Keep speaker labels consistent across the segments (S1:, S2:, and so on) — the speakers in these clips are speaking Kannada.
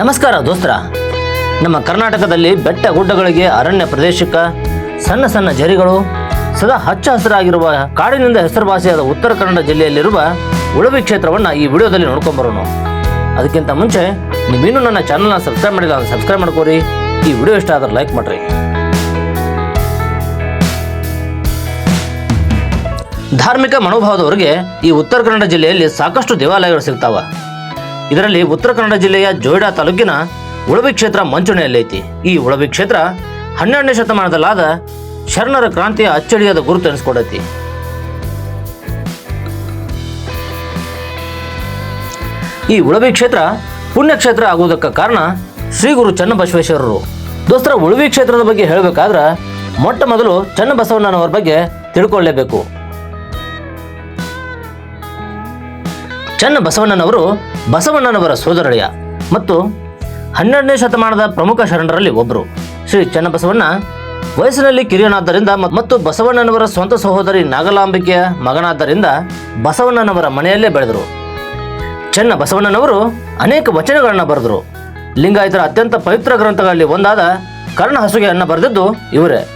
S1: ನಮಸ್ಕಾರ ದೋಸ್ತರ. ನಮ್ಮ ಕರ್ನಾಟಕದಲ್ಲಿ ಬೆಟ್ಟ ಗುಡ್ಡಗಳಿಗೆ ಅರಣ್ಯ ಪ್ರದೇಶಕ್ಕೆ ಸಣ್ಣ ಸಣ್ಣ ಜರಿಗಳು ಸದಾ ಹಚ್ಚ ಹಸಿರಾಗಿರುವ ಕಾಡಿನಿಂದ ಹೆಸರುವಾಸಿಯಾದ ಉತ್ತರ ಕನ್ನಡ ಜಿಲ್ಲೆಯಲ್ಲಿರುವ ಉಳವಿ ಕ್ಷೇತ್ರವನ್ನು ಈ ವಿಡಿಯೋದಲ್ಲಿ ನೋಡ್ಕೊಂಬರೋಣ. ಅದಕ್ಕಿಂತ ಮುಂಚೆ ನೀವಿನ್ನೂ ನನ್ನ ಚಾನಲ್ನ ಸಬ್ಸ್ಕ್ರೈಬ್ ಮಾಡಿಲ್ಲ ಅಂದ್ರೆ ಸಬ್ಸ್ಕ್ರೈಬ್ ಮಾಡ್ಕೋರಿ. ಈ ವಿಡಿಯೋ ಇಷ್ಟ ಆದ್ರೆ ಲೈಕ್ ಮಾಡ್ರಿ. ಧಾರ್ಮಿಕ ಮನೋಭಾವದವರಿಗೆ ಈ ಉತ್ತರ ಕನ್ನಡ ಜಿಲ್ಲೆಯಲ್ಲಿ ಸಾಕಷ್ಟು ದೇವಾಲಯಗಳು ಸಿಗ್ತಾವ. ಇದರಲ್ಲಿ ಉತ್ತರ ಕನ್ನಡ ಜಿಲ್ಲೆಯ ಜೋಯಿಡಾ ತಾಲೂಕಿನ ಉಳವಿ ಕ್ಷೇತ್ರ ಮಂಚೂಣಿಯಲ್ಲೈತಿ ಈ ಉಳವಿ ಕ್ಷೇತ್ರ ಹನ್ನೆರಡನೇ ಶತಮಾನದಲ್ಲಾದ ಶರಣರ ಕ್ರಾಂತಿಯ ಅಚ್ಚಳಿಯಾದ ಗುರುತು ಎನಿಸ್ಕೊಡೈತಿ. ಈ ಉಳವಿ ಕ್ಷೇತ್ರ ಪುಣ್ಯಕ್ಷೇತ್ರ ಆಗುವುದಕ್ಕೆ ಕಾರಣ ಶ್ರೀ ಗುರು ಚನ್ನಬಸವೇಶ್ವರರು. ದೋಸ್ತರ ಉಳವಿ ಕ್ಷೇತ್ರದ ಬಗ್ಗೆ ಹೇಳಬೇಕಾದ್ರೆ ಮೊಟ್ಟ ಮೊದಲು ಚನ್ನಬಸವಣ್ಣನವರ ಬಗ್ಗೆ ತಿಳ್ಕೊಳ್ಳೇಬೇಕು. ಚನ್ನ ಬಸವಣ್ಣನವರು ಸೋದರಳಿಯ ಮತ್ತು ಹನ್ನೆರಡನೇ ಶತಮಾನದ ಪ್ರಮುಖ ಶರಣರಲ್ಲಿ ಒಬ್ಬರು ಶ್ರೀ ಚನ್ನಬಸವಣ್ಣ. ವಯಸ್ಸಿನಲ್ಲಿ ಕಿರಿಯನಾದ್ದರಿಂದ ಮತ್ತು ಬಸವಣ್ಣನವರ ಸ್ವಂತ ಸಹೋದರಿ ನಾಗಲಾಂಬಿಕೆಯ ಮಗನಾದ್ದರಿಂದ ಬಸವಣ್ಣನವರ ಮನೆಯಲ್ಲೇ ಬೆಳೆದರು. ಚೆನ್ನ ಬಸವಣ್ಣನವರು ಅನೇಕ ವಚನಗಳನ್ನು ಬರೆದರು. ಲಿಂಗಾಯತರ ಅತ್ಯಂತ ಪವಿತ್ರ ಗ್ರಂಥಗಳಲ್ಲಿ ಒಂದಾದ ಕರ್ಣ ಹಸುಗೆಯನ್ನು ಬರೆದಿದ್ದು ಇವರೇ.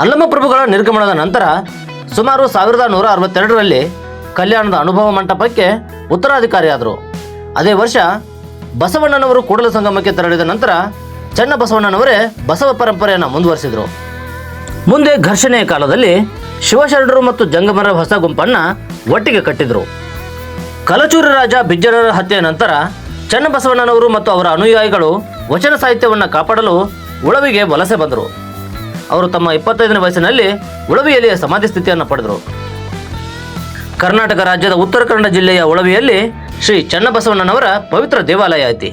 S1: ಅಲ್ಲಮ ಪ್ರಭುಗಳ ನಿರ್ಗಮನದ ನಂತರ ಸುಮಾರು ಸಾವಿರದ ನೂರ ಅರವತ್ತೆರಡರಲ್ಲಿ ಕಲ್ಯಾಣದ ಅನುಭವ ಮಂಟಪಕ್ಕೆ ಉತ್ತರಾಧಿಕಾರಿಯಾದರು. ಅದೇ ವರ್ಷ ಬಸವಣ್ಣನವರು ಕೂಡಲ ಸಂಗಮಕ್ಕೆ ತೆರಳಿದ ನಂತರ ಚನ್ನ ಬಸವಣ್ಣನವರೇ ಬಸವ ಪರಂಪರೆಯನ್ನು ಮುಂದುವರಿಸಿದರು. ಮುಂದೆ ಘರ್ಷಣೆಯ ಕಾಲದಲ್ಲಿ ಶಿವಶರಣರು ಮತ್ತು ಜಂಗಮರ ಹೊಸ ಗುಂಪನ್ನು ಒಟ್ಟಿಗೆ ಕಟ್ಟಿದರು. ಕಲಚೂರು ರಾಜ ಬಿಜ್ಜರರ ಹತ್ಯೆಯ ನಂತರ ಚನ್ನಬಸವಣ್ಣನವರು ಮತ್ತು ಅವರ ಅನುಯಾಯಿಗಳು ವಚನ ಸಾಹಿತ್ಯವನ್ನು ಕಾಪಾಡಲು ಉಳವಿಗೆ ವಲಸೆ ಬಂದರು. ಅವರು ತಮ್ಮ ಇಪ್ಪತ್ತೈದನೇ ವಯಸ್ಸಿನಲ್ಲಿ ಉಳವಿಯಲ್ಲಿ ಸಮಾಧಿ ಸ್ಥಿತಿಯನ್ನು ಪಡೆದರು. ಕರ್ನಾಟಕ ರಾಜ್ಯದ ಉತ್ತರ ಕನ್ನಡ ಜಿಲ್ಲೆಯ ಉಳವಿಯಲ್ಲಿ ಶ್ರೀ ಚನ್ನಬಸವಣ್ಣನವರ ಪವಿತ್ರ ದೇವಾಲಯ ಐತಿ.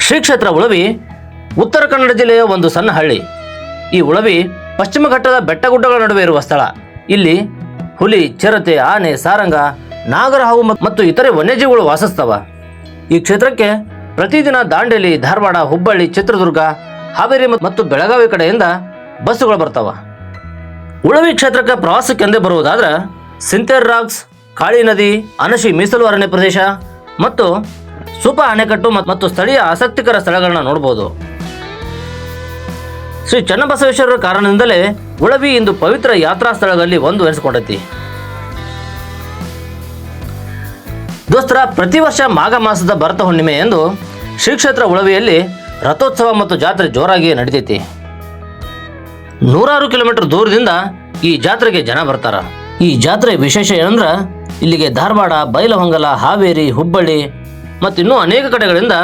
S1: ಶ್ರೀ ಕ್ಷೇತ್ರ ಉಳವಿ ಉತ್ತರ ಕನ್ನಡ ಜಿಲ್ಲೆಯ ಒಂದು ಸಣ್ಣ ಹಳ್ಳಿ. ಈ ಉಳವಿ ಪಶ್ಚಿಮ ಘಟ್ಟದ ಬೆಟ್ಟಗುಡ್ಡಗಳ ನಡುವೆ ಇರುವ ಸ್ಥಳ. ಇಲ್ಲಿ ಹುಲಿ, ಚಿರತೆ, ಆನೆ, ಸಾರಂಗ, ನಾಗರ ಹಾವು ಮತ್- ಮತ್ತು ಇತರೆ ವನ್ಯಜೀವಿಗಳು ವಾಸಿಸ್ತವ ಈ ಕ್ಷೇತ್ರಕ್ಕೆ ಪ್ರತಿದಿನ ದಾಂಡೇಲಿ, ಧಾರವಾಡ, ಹುಬ್ಬಳ್ಳಿ, ಚಿತ್ರದುರ್ಗ, ಹಾವೇರಿ ಮತ್- ಮತ್ತು ಬೆಳಗಾವಿ ಕಡೆಯಿಂದ ಬಸ್ಸುಗಳು ಬರ್ತಾವ. ಉಳವಿ ಕ್ಷೇತ್ರಕ್ಕೆ ಪ್ರವಾಸಕ್ಕೆಂದೇ ಬರುವುದಾದ್ರೆ ಸಿಂತೇರ್ ರಾಕ್ಸ್, ಕಾಳಿ ನದಿ, ಅನಶಿ ಮೀಸಲು ಅರಣ್ಯ ಪ್ರದೇಶ ಮತ್ತು ಸುಪ ಅಣೆಕಟ್ಟು ಮತ್ತು ಸ್ಥಳೀಯ ಆಸಕ್ತಿಕರ ಸ್ಥಳಗಳನ್ನ ನೋಡಬಹುದು ಶ್ರೀ ಚನ್ನಬಸವೇಶ್ವರರ ಕಾರಣದಿಂದಲೇ ಉಳವಿ ಇಂದು ಪವಿತ್ರ ಯಾತ್ರಾ ಸ್ಥಳಗಳಲ್ಲಿ ಒಂದು ಎನಿಸಿಕೊಂಡೈತಿ ದೋಸ್ತರ, ಪ್ರತಿ ವರ್ಷ ಮಾಘ ಮಾಸದ ಭರತ ಹುಣ್ಣಿಮೆ ಎಂದು ಶ್ರೀ ಕ್ಷೇತ್ರ ಉಳವಿಯಲ್ಲಿ ರಥೋತ್ಸವ ಮತ್ತು ಜಾತ್ರೆ ಜೋರಾಗಿ ನಡೀತೈತಿ. ನೂರಾರು ಕಿಲೋಮೀಟರ್ ದೂರದಿಂದ ಈ ಜಾತ್ರೆಗೆ ಜನ ಬರ್ತಾರ. ಈ ಜಾತ್ರೆ ವಿಶೇಷ ಏನಂದ್ರ, ಇಲ್ಲಿಗೆ ಧಾರವಾಡ, ಬೈಲಹೊಂಗಲ, ಹಾವೇರಿ, ಹುಬ್ಬಳ್ಳಿ ಮತ್ತು ಇನ್ನೂ ಅನೇಕ ಕಡೆಗಳಿಂದ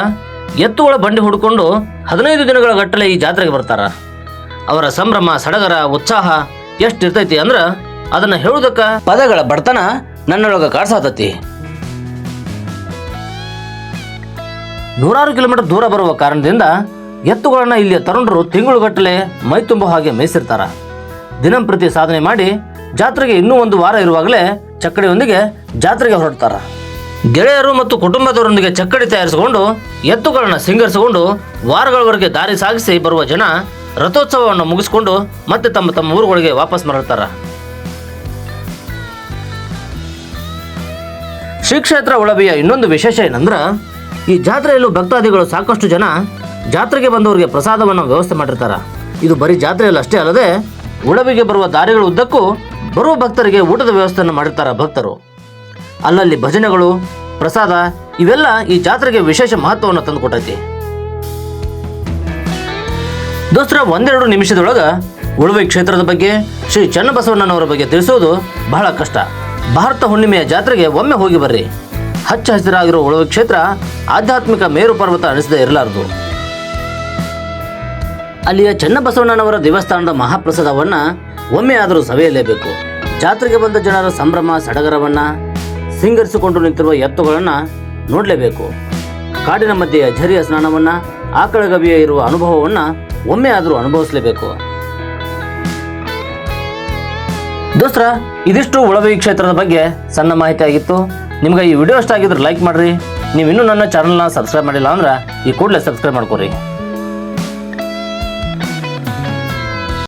S1: ಎತ್ತುಗಳ ಬಂಡಿ ಹುಡ್ಕೊಂಡು ಹದಿನೈದು ದಿನಗಳ ಗಟ್ಟಲೆ ಈ ಜಾತ್ರೆಗೆ ಬರ್ತಾರ. ಅವರ ಸಂಭ್ರಮ, ಸಡಗರ, ಉತ್ಸಾಹ ಎಷ್ಟಿರ್ತೈತಿ ಅಂದ್ರ ಅದನ್ನ ಹೇಳುವುದಕ್ಕ ಪದಗಳ ಬಡತನ ನನ್ನೊಳಗ ಕಾಡ್ಸಾತತಿ. ನೂರಾರು ಕಿಲೋಮೀಟರ್ ದೂರ ಬರುವ ಕಾರಣದಿಂದ ಎತ್ತುಗಳನ್ನ ಇಲ್ಲಿಯ ತರುಣರು ತಿಂಗಳುಗಟ್ಟಲೆ ಮೈ ತುಂಬ ಹಾಗೆ ಮೇಯಿಸಿರ್ತಾರ. ದಿನಂಪ್ರತಿ ಸಾಧನೆ ಮಾಡಿ ಜಾತ್ರೆಗೆ ಇನ್ನೂ ಒಂದು ವಾರ ಇರುವಾಗಲೇ ಚಕ್ಕಡಿಯೊಂದಿಗೆ ಜಾತ್ರೆಗೆ ಹೊರಡ್ತಾರ. ಗೆಳೆಯರು ಮತ್ತು ಕುಟುಂಬದವರೊಂದಿಗೆ ಚಕ್ಕಡಿ ತಯಾರಿಸಿಕೊಂಡು, ಎತ್ತುಗಳನ್ನ ಸಿಂಗರಿಸಿಕೊಂಡು, ವಾರಗಳವರೆಗೆ ದಾರಿ ಸಾಗಿಸಿ ಬರುವ ಜನ ರಥೋತ್ಸವವನ್ನು ಮುಗಿಸಿಕೊಂಡು ಮತ್ತೆ ತಮ್ಮ ತಮ್ಮ ಊರುಗಳಿಗೆ ವಾಪಸ್ ಮರಳ್ತಾರ. ಶ್ರೀಕ್ಷೇತ್ರ ಉಳವಿಯ ಇನ್ನೊಂದು ವಿಶೇಷ ಏನಂದ್ರ, ಈ ಜಾತ್ರೆಯಲ್ಲೂ ಭಕ್ತಾದಿಗಳು ಸಾಕಷ್ಟು ಜನ ಜಾತ್ರೆಗೆ ಬಂದವರಿಗೆ ಪ್ರಸಾದವನ್ನು ವ್ಯವಸ್ಥೆ ಮಾಡಿರ್ತಾರ. ಇದು ಬರೀ ಜಾತ್ರೆಯಲ್ಲಿ ಅಷ್ಟೇ ಅಲ್ಲದೆ, ಉಳವಿಗೆ ಬರುವ ದಾರಿಗಳ ಉದ್ದಕ್ಕೂ ಬರುವ ಭಕ್ತರಿಗೆ ಊಟದ ವ್ಯವಸ್ಥೆಯನ್ನು ಮಾಡಿರ್ತಾರೆ ಭಕ್ತರು. ಅಲ್ಲಲ್ಲಿ ಭಜನೆಗಳು, ಪ್ರಸಾದ, ಇವೆಲ್ಲ ಈ ಜಾತ್ರೆಗೆ ವಿಶೇಷ ಮಹತ್ವವನ್ನು ತಂದುಕೊಟ್ಟೈತಿ. ದೋಸ್ತರ ಒಂದೆರಡು ನಿಮಿಷದೊಳಗ ಉಳುವೆ ಕ್ಷೇತ್ರದ ಬಗ್ಗೆ, ಶ್ರೀ ಚನ್ನಬಸವಣ್ಣನವರ ಬಗ್ಗೆ ತಿಳಿಸೋದು ಬಹಳ ಕಷ್ಟ. ಭಾರತ ಹುಣ್ಣಿಮೆಯ ಜಾತ್ರೆಗೆ ಒಮ್ಮೆ ಹೋಗಿ ಬರ್ರಿ. ಹಚ್ಚ ಹಸಿರಾಗಿರೋ ಉಳುವೆ ಕ್ಷೇತ್ರ ಆಧ್ಯಾತ್ಮಿಕ ಮೇರು ಪರ್ವತ ಅನಿಸದೇ ಇರಲಾರದು. ಅಲ್ಲಿಯ ಚನ್ನಬಸವಣ್ಣನವರ ದೇವಸ್ಥಾನದ ಮಹಾಪ್ರಸಾದವನ್ನ ಒಮ್ಮೆ ಆದರೂ ಸವಿಯಲೇಬೇಕು. ಜಾತ್ರೆಗೆ ಬಂದ ಜನರ ಸಂಭ್ರಮ, ಸಡಗರವನ್ನ ಸಿಂಗರಿಸಿಕೊಂಡು ನಿಂತಿರುವ ಎತ್ತುಗಳನ್ನ ನೋಡಲೇಬೇಕು. ಕಾಡಿನ ಮಧ್ಯೆ ಝರಿಯ ಸ್ನಾನವನ್ನ, ಆಕಳಗವಿಯ ಇರುವ ಅನುಭವವನ್ನ ಒಮ್ಮೆ ಆದರೂ ಅನುಭವಿಸಲೇಬೇಕು. ದೋಸ್ತರ, ಇದಿಷ್ಟು ಉಳವಿ ಕ್ಷೇತ್ರದ ಬಗ್ಗೆ ಸಣ್ಣ ಮಾಹಿತಿ ಆಗಿತ್ತು. ನಿಮ್ಗೆ ಈ ವಿಡಿಯೋ ಇಷ್ಟ ಆಗಿದ್ರೆ ಲೈಕ್ ಮಾಡ್ರಿ. ನೀವು ಇನ್ನೂ ನನ್ನ ಚಾನಲ್ನ ಸಬ್ಸ್ಕ್ರೈಬ್ ಮಾಡಿಲ್ಲ ಅಂದ್ರೆ ಈ ಕೂಡಲೇ ಸಬ್ಸ್ಕ್ರೈಬ್ ಮಾಡ್ಕೊರಿ.